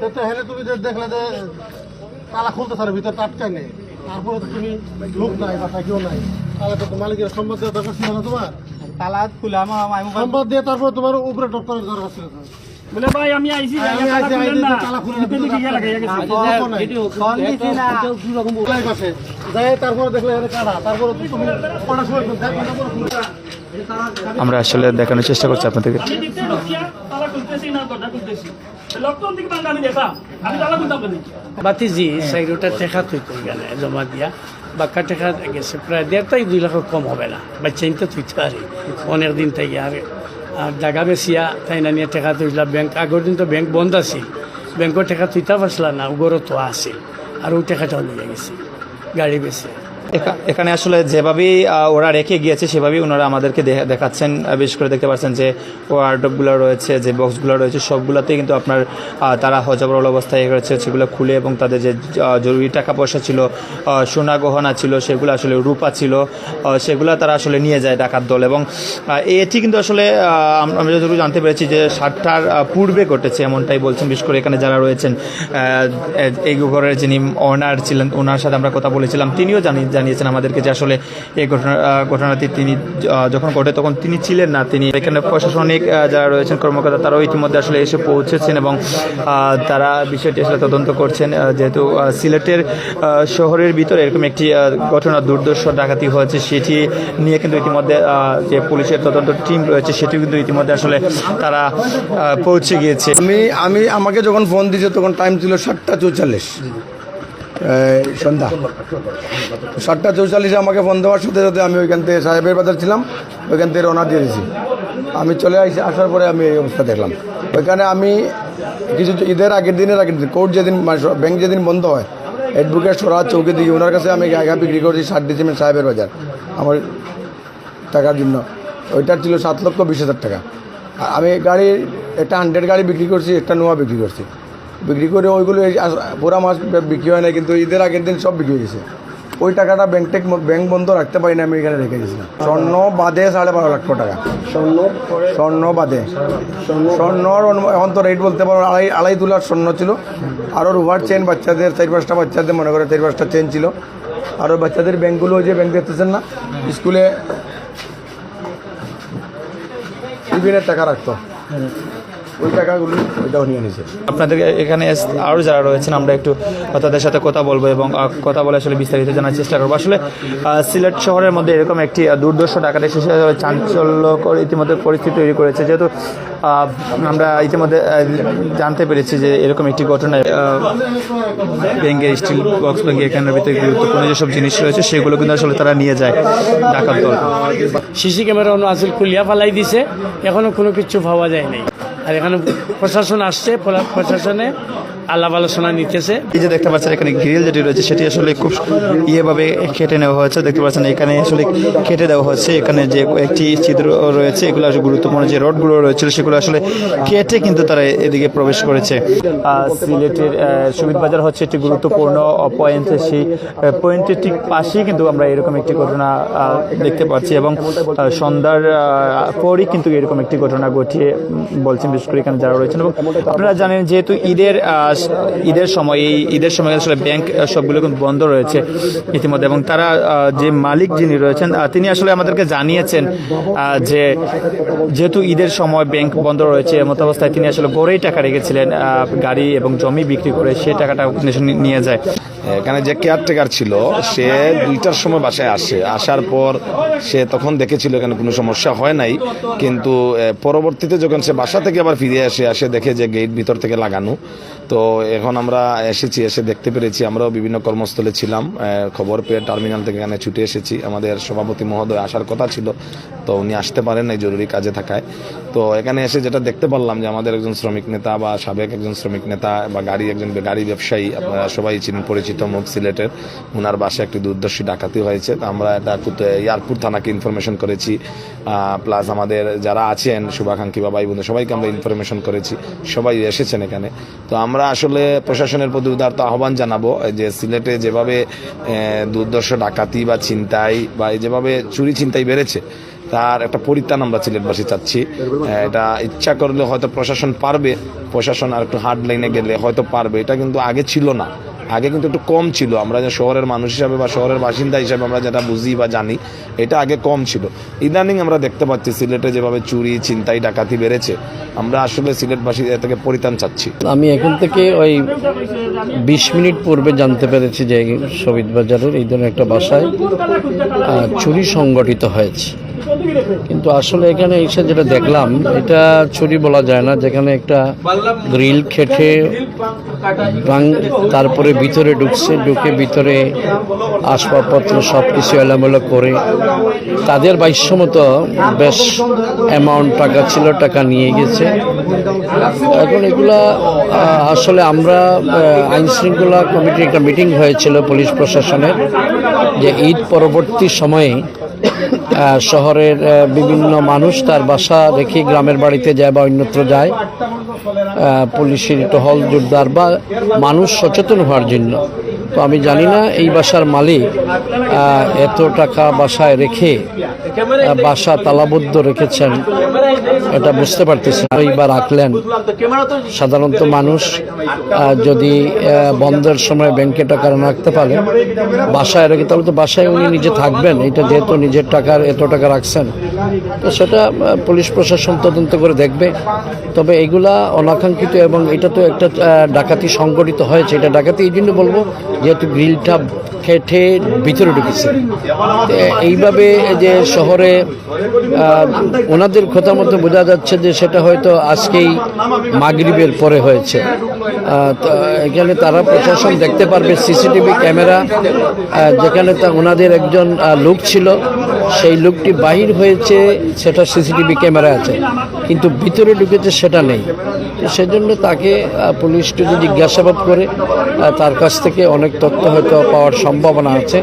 তো হেলে তুমি দেখলে যে তালা খুলতে পারে ভিতর আটকায় নেই। তারপরে তুমি লোক নাই বা থাকিও নাই। তাহলে তো তোমার মালিকের সম্বাদ দেওয়া দরকার ছিল না তোমার? তালা খুলাম আমি সম্বাদ দিয়ে তারপর তোমার উপরে টপ করার দরকার ছিল। বলে ভাই আমি আইছি তালা খুলে তারপরে দেখলে কাটা তারপরে তুমি। আমরা আসলে দেখানোর চেষ্টা করছি আপনাদেরকে। বাতিজি চাইরোটা টেকা তুইতো গেলে? জমা দিয়া। বাক্কা টেকা গেছে প্রায় দেড় তাই দুই লাখের কম হবে না। বাচ্চা তো তুইতে পারি অনেক দিন তাই আর আর জাগা বেচিয়া তাই না নিয়ে টেকা তুইলা। ব্যাংক আগের দিন তো ব্যাংক বন্ধ আছিল। ব্যাংকের টেকা তুইতা পারছিলা না? ওগরও তো আছিল। আর ওই টেকাটাও নিয়ে গেছে। গাড়ি এখা- এখানে আসলে যেভাবেই ওরা রেখে গিয়েছে, সেভাবেই ওনারা আমাদেরকে দেখাচ্ছেন। বিশেষ করে দেখতে পাচ্ছেন যে ওয়ার্ডগুলো রয়েছে, যে বক্সগুলো রয়েছে, সবগুলোতেই কিন্তু আপনার তারা হজবরল অবস্থায় রয়েছে, সেগুলো খুলে এবং তাদের যে জরুরি টাকা পয়সা ছিল সোনা গহনা ছিল, সেগুলো আসলে রূপা ছিল সেগুলো তারা আসলে নিয়ে যায় ডাকাত দল এবং এটি কিন্তু আসলে আমরা যতটুকু জানতে পেরেছি যে সাতটার পূর্বে ঘটেছে এমনটাই বলছেন, বিশেষ করে এখানে যারা রয়েছেন এই ঘরের যিনি অনার ছিলেন, ওনার সাথে আমরা কথা বলেছিলাম, তিনিও জানি জানিয়েছেন আমাদেরকে যে আসলে এই ঘটনা ঘটনাটি তিনি যখন ঘটে তখন তিনি ছিলেন না। তিনি এখানে প্রশাসনিক যারা রয়েছেন কর্মকর্তা, তারাও ইতিমধ্যে আসলে এসে পৌঁছেছেন এবং তারা বিষয়টি আসলে তদন্ত করছেন। যেহেতু সিলেটের শহরের ভিতরে এরকম একটি ঘটনা দুর্দর্শ ডাকাতি হয়েছে, সেটি নিয়ে কিন্তু ইতিমধ্যে যে পুলিশের তদন্ত টিম রয়েছে সেটি কিন্তু ইতিমধ্যে আসলে তারা পৌঁছে গিয়েছে। আমি আমি, আমাকে যখন ফোন দিয়েছে, তখন টাইম ছিল সাতটা চৌচল্লিশ। সন্ধ্যা। সাতটা চৌচল্লিশে আমাকে ফোন দেওয়ার সাথে সাথে আমি ওইখান থেকে সাহেবের বাজার ছিলাম, ওইখান থেকে রওনা দিয়ে দিয়েছি। আমি চলে আসি আসার পরে আমি এই অবস্থা দেখলাম। ওইখানে আমি কিছু ঈদের আগের দিনের আগের দিন, কোর্ট যেদিন ব্যাংক যেদিন বন্ধ হয় অ্যাডভোকেট সরাজ চৌকি দিকে, ওনার কাছে আমি গায়ে বিক্রি করেছি ষাট ডিসিমেন্ট সাহেবের বাজার। আমার টাকার জন্য। ওইটার ছিল সাত লক্ষ বিশ হাজার টাকা। আমি গাড়ি, একটা হান্ড্রেড গাড়ি বিক্রি করছি, একটা নোয়া বিক্রি করছি। বিক্রি করে ওইগুলো পুরা বে- বিক্রি হয় না কিন্তু ঈদের আগের দিন সব বিক্রি হয়ে গেছে। ওই টাকাটা ব্যাংক ব্যাংক বন্ধ রাখতে পারি না আমি এখানে রেখে দিয়েছিলাম স্বর্ণ বাদে সাড়ে বারো লক্ষ টাকা। স্বর্ণ স্বর্ণ বাদে। স্বর্ণর এখন তো রেট বলতে পারো, আড়াই আড়াই তোলার স্বর্ণ ছিল। আরও রুভার চেন বাচ্চাদের, চার পাঁচটা বাচ্চাদের, মনে করে চার পাঁচটা চেন ছিল। আরও বাচ্চাদের ব্যাংকগুলো যে ব্যাংক দেখতেছেন না, স্কুলে টিফিনের টাকা রাখতো। ওই টাকাগুলো ওইটাও নিয়ে নিয়েছে আপনাদের এখানে আরও যারা রয়েছেন আমরা একটু তাদের সাথে কথা বলব এবং কথা বলে আসলে বিস্তারিত জানার চেষ্টা করব। আসলে সিলেট শহরের মধ্যে এরকম একটি দুর্দর্শ ডাকাত এসে চাঞ্চল্যকর ইতিমধ্যে পরিস্থিতি তৈরি করেছে। যেহেতু আমরা ইতিমধ্যে জানতে পেরেছি যে এরকম একটি ঘটনায় ব্যাঙ্গের স্টিল বক্স ব্যাঙ্গে এখানের ভিতরে গুরুত্বপূর্ণ যেসব জিনিস রয়েছে সেগুলো কিন্তু আসলে তারা নিয়ে যায় ডাকাত দল সিসি ক্যামেরা অন্য আসল খুলিয়া ফালাই দিছে এখনও কোনো কিছু পাওয়া যায় নাই। আর এখানে প্রশাসন আসছে প্রশাসনে। আলাপ আলোচনা নিতেছে। এই যে দেখতে পাচ্ছেন এখানে গ্রিল যেটি রয়েছে, সেটি আসলে খুব ইয়েভাবে কেটে নেওয়া হয়েছে। দেখতে পাচ্ছেন এখানে আসলে কেটে দেওয়া হচ্ছে। এখানে যে একটি ছিদ্র রয়েছে, এগুলো আসলে গুরুত্বপূর্ণ যে রডগুলো রয়েছে, সেগুলো আসলে কেটে কিন্তু তারা এদিকে প্রবেশ করেছে। সিলেটের সুবিধ বাজার হচ্ছে একটি গুরুত্বপূর্ণ পয়েন্ট সেই পয়েন্টের ঠিক পাশেই কিন্তু আমরা এরকম একটি ঘটনা দেখতে পাচ্ছি এবং সন্ধ্যার পরই কিন্তু এরকম একটি ঘটনা ঘটিয়ে বলছেন, বিশেষ করে এখানে যারা রয়েছেন। এবং আপনারা জানেন যেহেতু ঈদের ঈদের সময় এই ঈদের সময় আসলে ব্যাংক সবগুলো কিন্তু বন্ধ রয়েছে ইতিমধ্যে এবং তারা যে মালিক যিনি রয়েছেন তিনি আসলে আমাদেরকে জানিয়েছেন যে যেহেতু ঈদের সময় ব্যাংক বন্ধ রয়েছে এমত অবস্থায় তিনি আসলে গড়েই টাকা রেখেছিলেন গাড়ি এবং জমি বিক্রি করে সেই টাকাটা নিয়ে যায়। এখানে যে কেয়ারটেকার ছিল, সে দুইটার সময় বাসায় আসে। আসার পর সে তখন দেখেছিল এখানে কোনো সমস্যা হয় নাই। কিন্তু পরবর্তীতে যখন সে বাসা থেকে আবার ফিরে আসে আসে দেখে যে গেট ভিতর থেকে লাগানো, তো এখন আমরা এসেছি, এসে দেখতে পেরেছি, আমরাও বিভিন্ন কর্মস্থলে ছিলাম। খবর পেয়ে টার্মিনাল থেকে এখানে ছুটে এসেছি। আমাদের সভাপতি মহোদয় আসার কথা ছিল, তো উনি আসতে পারেন নাই জরুরি কাজে থাকায়। তো এখানে এসে যেটা দেখতে পারলাম যে আমাদের একজন শ্রমিক নেতা বা সাবেক একজন শ্রমিক নেতা বা গাড়ি, একজন গাড়ি ব্যবসায়ী, আপনারা সবাই চিনেন, পরিচিত মুখ সিলেটের। ওনার বাসায় একটি দুর্দর্শী ডাকাতি হয়েছে। তো আমরা এটা কুত- এয়ারপুর থানাকে ইনফরমেশন করেছি। প্লাস আমাদের যারা আছেন, শুভাকাঙ্ক্ষী বা ভাই বোন সবাইকে আমরা ইনফরমেশন করেছি। সবাই এসেছেন এখানে। তো আমরা আসলে প্রশাসনের প্রতি উদারতা আহ্বান জানাব যে সিলেটে যেভাবে দুর্দর্শ ডাকাতি বা ছিনতাই বা যেভাবে চুরি ছিনতাই বেড়েছে, তার একটা পরিত্রাণ আমরা সিলেটবাসী চাচ্ছি। এটা ইচ্ছা করলে হয়তো প্রশাসন পারবে, প্রশাসন আর একটু হার্ড লাইনে গেলে হয়তো পারবে, এটা কিন্তু আগে ছিল না। আগে কিন্তু একটু কম ছিল। আমরা যে শহরের মানুষ হিসাবে বা শহরের বাসিন্দা হিসাবে আমরা যেটা বুঝি বা জানি, এটা আগে কম ছিল। ইদানিং আমরা দেখতে পাচ্ছি সিলেটে যেভাবে চুরি চিন্তাই ডাকাতি বেড়েছে, আমরা আসলে সিলেটবাসী থেকে পরিত্রাণ চাচ্ছি। আমি এখান থেকে ওই বিশ মিনিট পূর্বে জানতে পেরেছি যে শহীদ বাজারের এই ধরনের একটা বাসায় চুরি সংগঠিত হয়েছে। কিন্তু আসলে এখানে এসে যেটা দেখলাম, এটা চুরি বলা যায় না, যেখানে একটা গ্রিল খেটে তারপরে ভিতরে ঢুকছে, ঢুকে ভিতরে আসবাবপত্র সব কিছু এলোমেলো করে। তাদের বাইশ্য মতো বেশ অ্যামাউন্ট টাকা ছিল, টাকা নিয়ে গেছে। এখন এগুলা আসলে আমরা আইন শৃঙ্খলা কমিটির একটা মিটিং হয়েছিল পুলিশ প্রশাসনের, যে ঈদ পরবর্তী সময়ে শহরের বিভিন্ন মানুষ তার বাসা রেখে গ্রামের বাড়িতে যায় বা অন্যত্র যায়। পুলিশের টহল জোরদার বা মানুষ সচেতন হওয়ার জন্য। তো আমি জানি না এই বাসার মালিক এত টাকা বাসায় রেখে বাসা তালাবদ্ধ রেখেছেন। এটা বুঝতে পারতেছি না বা রাখলেন। সাধারণত মানুষ যদি বন্ধের সময় ব্যাংকে টাকা রাখতে পারে বাসায় রেখে, তাহলে তো বাসায় উনি নিজে থাকবেন। এটা যেহেতু নিজের টাকার, এত টাকা রাখছেন। তো সেটা পুলিশ প্রশাসন তদন্ত করে দেখবে। তবে এগুলা অনাকাঙ্ক্ষিত এবং এটা তো একটা ডাকাতি সংগঠিত হয়েছে। এটা ডাকাতি, এই জন্য বলব, যেহেতু গ্রিলটা খেটে ভিতরে ঢুকেছে। এইভাবে যে শহরে ওনাদের কথা মতো বোঝা যাচ্ছে যে সেটা হয়তো আজকেই মাগরিবের পরে হয়েছে। এখানে তারা প্রশাসন দেখতে পারবে সিসিটিভি ক্যামেরা যেখানে তা ওনাদের একজন লোক ছিল। সেই লোকটি বাহির হয়েছে সেটা সিসিটিভি ক্যামেরা আছে। কিন্তু ভিতরে ঢুকেছে সেটা নেই। সেজন্য তাকে আহ, পুলিশকে যদি জিজ্ঞাসাবাদ করে তার কাছ থেকে অনেক তথ্য হয়তো পাওয়ার সম্ভাবনা আছে।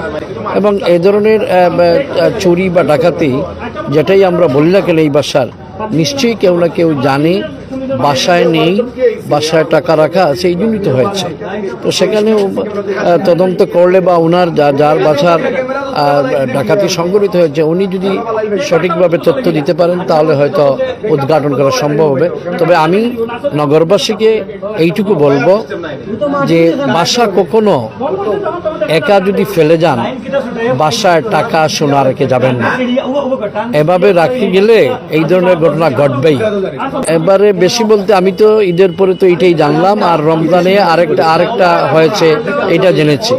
এবং এ ধরনের চুরি বা ডাকাতি, যেটাই আমরা বলি না কেন এই বাসার, নিশ্চয়ই কেউ না কেউ জানে, বাসায় নেই, বাসায় টাকা রাখা আছে, এই জন্যই তো হয়েছে। তো সেখানেও তদন্ত করলে বা ওনার যা, যার বাসার ডাকাতি সংগঠিত হয়েছে। উনি যদি সঠিকভাবে তথ্য দিতে পারেন, তাহলে হয়তো উদ্ঘাটন করা সম্ভব হবে। তবে আমি নগরবাসীকে এইটুকু বলব যে বাসা কখনো একা যদি ফেলে যান, বাসায় টাকা সোনা রেখে যাবেন না। এভাবে রাখতে গেলে এই ধরনের ঘটনা ঘটবেই। এবারে বেশি বলতে আমি তো ঈদের পরে তো এটাই জানলাম, আর রমজানে আরেকটা আরেকটা হয়েছে, এটা জেনেছি।